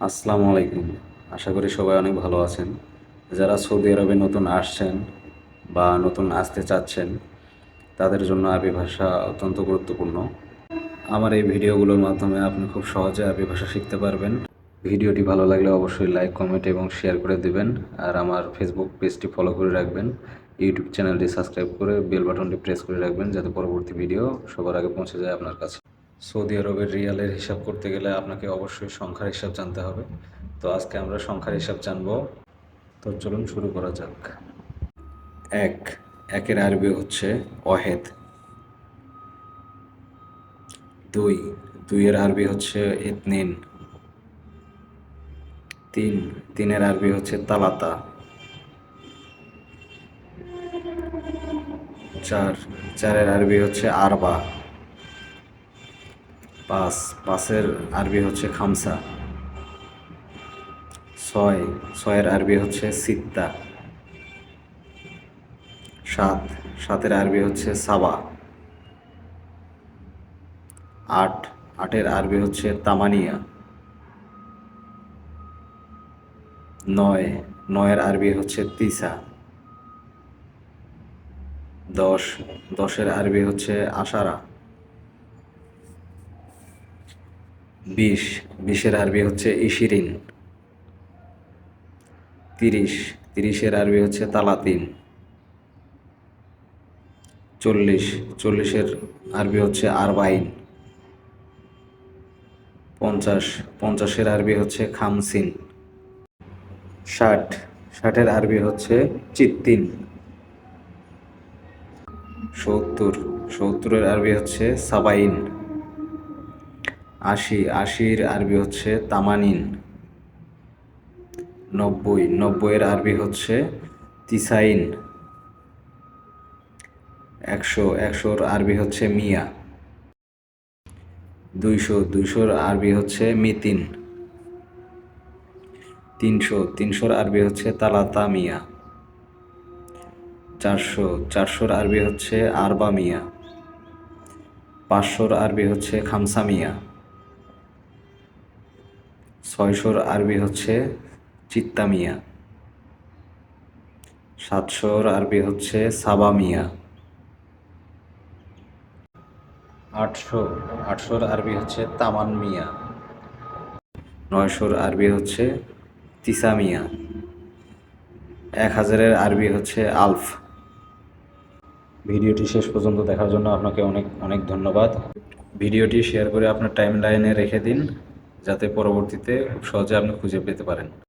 আসসালামু আলাইকুম। আশা করি সবাই অনেক ভালো আছেন। যারা সৌদি আরবে নতুন আসছেন বা নতুন আসতে চাচ্ছেন, তাদের জন্য আরবি ভাষা অত্যন্ত গুরুত্বপূর্ণ। আমার এই ভিডিওগুলোর মাধ্যমে আপনি খুব সহজে আরবি ভাষা শিখতে পারবেন। ভিডিওটি ভালো লাগলে অবশ্যই লাইক, কমেন্ট এবং শেয়ার করে দেবেন। আর আমার ফেসবুক পেজটি ফলো করে রাখবেন। ইউটিউব চ্যানেলটি সাবস্ক্রাইব করে বেল বাটনটি প্রেস করে রাখবেন যাতে পরবর্তী ভিডিও সবার আগে পৌঁছে যায় আপনার কাছে। সৌদি আরবের রিয়ালের হিসাব করতে গেলে আপনাকে অবশ্যই সংখ্যার হিসাব জানতে হবে। তো আজকে আমরা সংখ্যার হিসাব জানব। তো চলুন শুরু করা যাক। এক, একের আরবি হচ্ছে অহেদ দুই, দুইয়ের আরবি হচ্ছে ইতনিন। তিন, তিনের আরবি হচ্ছে তালাতা। চার, চারের আরবি হচ্ছে আরবা। পাঁচ, পাঁচের আরবি হচ্ছে খামসা। ছয়, ছয়ের আরবি হচ্ছে সিত্তা। সাত, সাতের আরবি হচ্ছে সাবা। আট, আটের আরবি হচ্ছে তামানিয়া। নয়, নয়ের আরবি হচ্ছে তিসা। দশ, দশের আরবি হচ্ছে আশারা। বিশ, বিশের আরবি হচ্ছে ইশিরিন। তিরিশ, তিরিশের আরবি হচ্ছে তালাতিন। চল্লিশ, চল্লিশের আরবি হচ্ছে আরবাইন। পঞ্চাশ, পঞ্চাশের আরবি হচ্ছে খামসিন। ষাট, ষাটের আরবি হচ্ছে চিত্তিন। সত্তর, সত্তরের আরবি হচ্ছে সাবাইন। আশি, আশির আরবি হচ্ছে তামানিন। নব্বই, নব্বইয়ের আরবি হচ্ছে তিসাইন। একশো, একশোর আরবি হচ্ছে মিয়া। দুইশো, দুইশোর আরবি হচ্ছে মিতিন। তিনশো, তিনশোর আরবি হচ্ছে তালাতা মিয়া। চারশো, চারশোর আরবি হচ্ছে আরবা মিয়া। পাঁচশোর আরবি হচ্ছে খামসা মিয়া। ছয়শোর আরবি হচ্ছে চিত্তা মিয়া। সাতশোর আরবি হচ্ছে সাবা মিয়া। আটশো আটশোর আরবি হচ্ছে তামান মিয়া। নয়শোর আরবি হচ্ছে তিসা মিয়া। এক হাজারের আরবি হচ্ছে আলফ। ভিডিওটি শেষ পর্যন্ত দেখার জন্য আপনাকে অনেক অনেক ধন্যবাদ। ভিডিওটি শেয়ার করে আপনার টাইম লাইনে রেখে দিন। যাতে পরবর্তীতে খুব সহজে আপনি খুঁজে পেতে পারেন।